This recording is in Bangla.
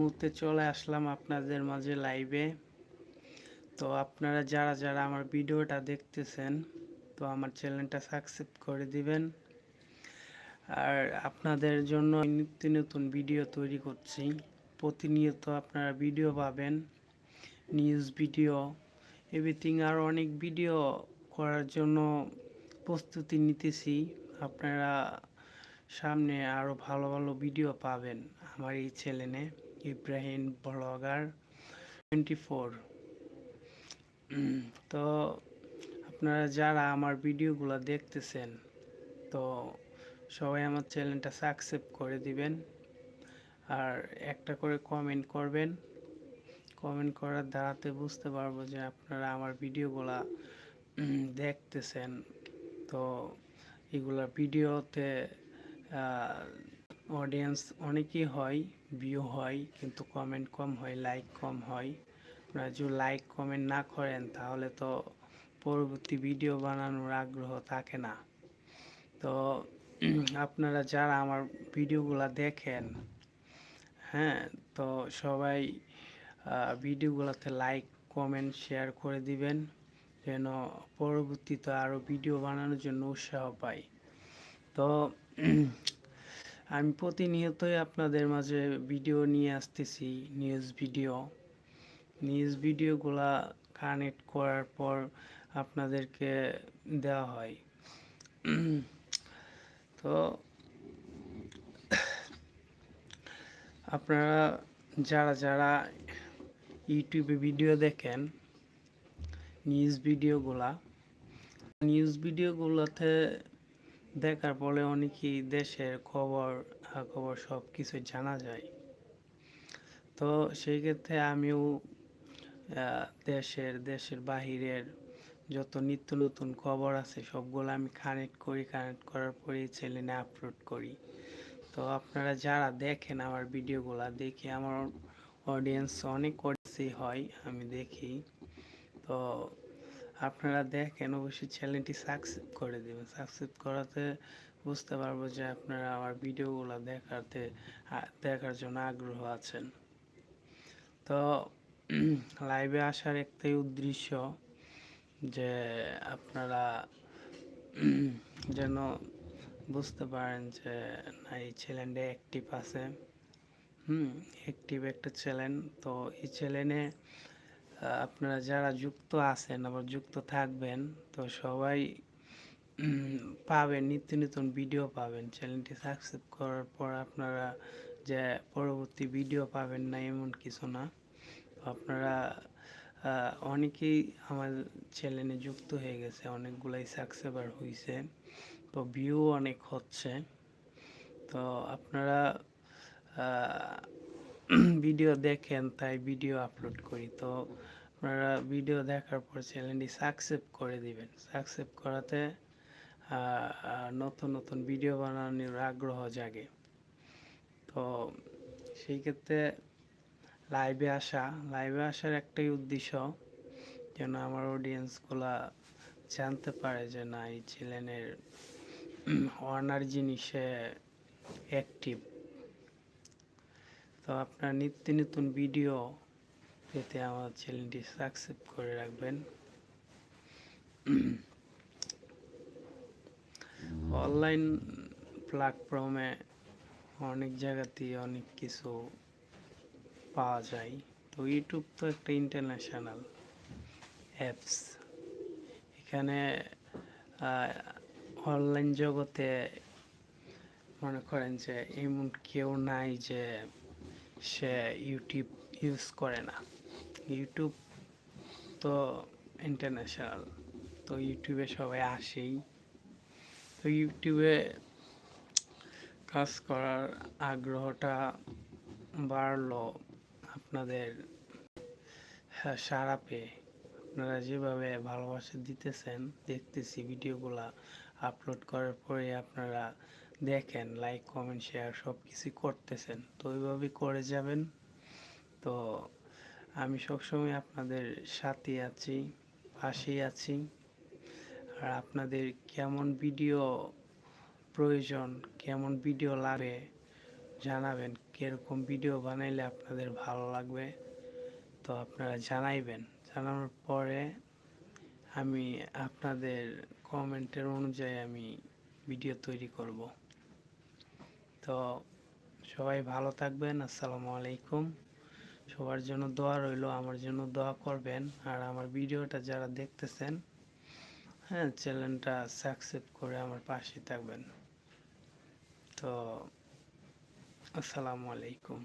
মুহূর্তে চলে আসলাম আপনাদের মাঝে লাইভে তো আপনারা যারা যারা আমার ভিডিওটা দেখতেছেন, তো আমার চ্যানেলটা সাবস্ক্রাইব করে দিবেন। আর আপনাদের জন্য নিত্য নতুন ভিডিও তৈরি করছি। প্রতিনিয়ত আপনারা ভিডিও পাবেন নিউজ ভিডিও এভরিথিং আর অনেক ভিডিও করার জন্য প্রস্তুতি নিতেছি। আপনারা সামনে আরও ভালো ভালো ভিডিও পাবেন আমার এই চ্যানেলে ইব্রাহিম ব্লগার টোয়েন্টি ফোর তো আপনারা যারা আমার ভিডিওগুলো দেখতেছেন, তো সবাই আমার চ্যানেলটা সাবস্ক্রাইব করে দিবেন। আর একটা করে কমেন্ট করবেন। কমেন্ট করার দ্বারাতে বুঝতে পারব যে আপনারা আমার ভিডিওগুলা দেখতেছেন। তো এগুলা ভিডিওতে অডিয়েন্স অনেকই হয় ভিউ হয়, কিন্তু কমেন্ট কম হয় লাইক কম হয়। আপনারা যদি লাইক কমেন্ট না করেন, তাহলে তো পরবর্তী ভিডিও বানানোর আগ্রহ থাকে না। তো আপনারা যারা আমার ভিডিওগুলো দেখেন হ্যাঁ তো সবাই ভিডিওগুলোতে লাইক কমেন্ট শেয়ার করে দিবেন, যেন পরবর্তীতে আরও ভিডিও বানানোর জন্য উৎসাহ পাই। তো আমি প্রতিনিয়তই আপনাদের মাঝে ভিডিও নিয়ে আসতেছি নিউজ ভিডিও নিউজ ভিডিওগুলা কানেক্ট করার পর আপনাদেরকে দেওয়া হয়। তো, আপনারা যারা যারা ইউটিউবে ভিডিও দেখেন নিউজ ভিডিওগুলা নিউজ ভিডিওগুলোতে দেখার ফলে অনেকেই দেশের খবর খবর সব কিছু জানা যায়। তো সেই ক্ষেত্রে আমিও দেশের দেশের বাহিরের যত নিত্য নতুন খবর আছে সবগুলো আমি কানেক্ট করি কানেক্ট করার পরেই চ্যানেলে আপলোড করি। তো আপনারা যারা দেখেন আমার ভিডিওগুলো, দেখি আমার অডিয়েন্স অনেক অডিয়েন্সই হয়, আমি দেখি। তো আপনারা দেখেন অবশ্যই চ্যানেলটি সাবস্ক্রাইব করে দেবেন। সাবস্ক্রাইব করাতে বুঝতে পারব যে আপনারা আমার ভিডিওগুলো দেখাতে দেখার জন্য আগ্রহ আছেন। তো লাইভে আসার একটাই উদ্দেশ্য যে আপনারা যেন বুঝতে পারেন যে না এই চ্যানেলটা অ্যাক্টিভ আছে। হুম অ্যাক্টিভ একটা চ্যানেল তো এই চ্যানেলে আপনারা যারা যুক্ত আছেন, আবার যুক্ত থাকবেন, তো সবাই পাবেন, নিত্য নতুন ভিডিও পাবেন। চ্যানেলটি সাবস্ক্রাইব করার পর আপনারা যে পরবর্তী ভিডিও পাবেন না, এমন কিছু না। আপনারা অনেকেই আমার চ্যানেলে যুক্ত হয়ে গেছে, অনেকগুলাই সাবস্ক্রাইবার হয়েছে তো ভিউ অনেক হচ্ছে। তো আপনারা ভিডিও দেখেন, তাই ভিডিও আপলোড করি। তো আপনারা ভিডিও দেখার পর চ্যানেলটি সাবস্ক্রাইব করে দিবেন। সাবস্ক্রাইব করাতে নতুন নতুন ভিডিও বানানোর আগ্রহ জাগে। তো সেই ক্ষেত্রে লাইভে আসা লাইভে আসার একটাই উদ্দেশ্য যেন আমার অডিয়েন্সগুলা জানতে পারে যে না, এই চ্যানেলের অনার জিনিসে অ্যাক্টিভ তো আপনার নিত্য নতুন ভিডিও পেতে আমার চ্যানেলটি সাবস্ক্রাইব করে রাখবেন। অনলাইন প্ল্যাটফর্মে অনেক জায়গাতেই অনেক কিছু পাওয়া যায়। তো ইউটিউব তো একটা ইন্টারন্যাশনাল অ্যাপস এখানে অনলাইন জগতে মনে করেন যে এমন কেউ নাই যে সে ইউটিউব ইউজ করে না। ইউটিউব তো ইন্টারন্যাশনাল তো ইউটিউবে সবাই আসেই। তো ইউটিউবে কাজ করার আগ্রহটা বাড়লো আপনাদের হ্যাঁ, সাড়া পেয়ে। আপনারা যেভাবে ভালোবাসা দিতেছেন দেখতেছি ভিডিওগুলা আপলোড করার পরে আপনারা দেখেন লাইক কমেন্ট শেয়ার সব কিছু করতেছেন। তো ওইভাবেই করে যাবেন। তো আমি সবসময় আপনাদের সাথে আছি, পাশেই আছি। আর আপনাদের কেমন ভিডিও প্রয়োজন, কেমন ভিডিও লাগে, জানাবেন। কীরকম ভিডিও বানাইলে আপনাদের ভালো লাগবে, তো আপনারা জানাইবেন। জানানোর পরে আমি আপনাদের কমেন্টের অনুযায়ী আমি ভিডিও তৈরি করব। তো সবাই ভালো থাকবেন, আসসালামু আলাইকুম। সবার জন্য দোয়া রইল, আমার জন্য দোয়া করবেন। আর আমার ভিডিওটা যারা দেখতেছেন হ্যাঁ চ্যানেলটা সাবস্ক্রাইব করে আমার পাশে থাকবেন। তো, আসসালামু আলাইকুম।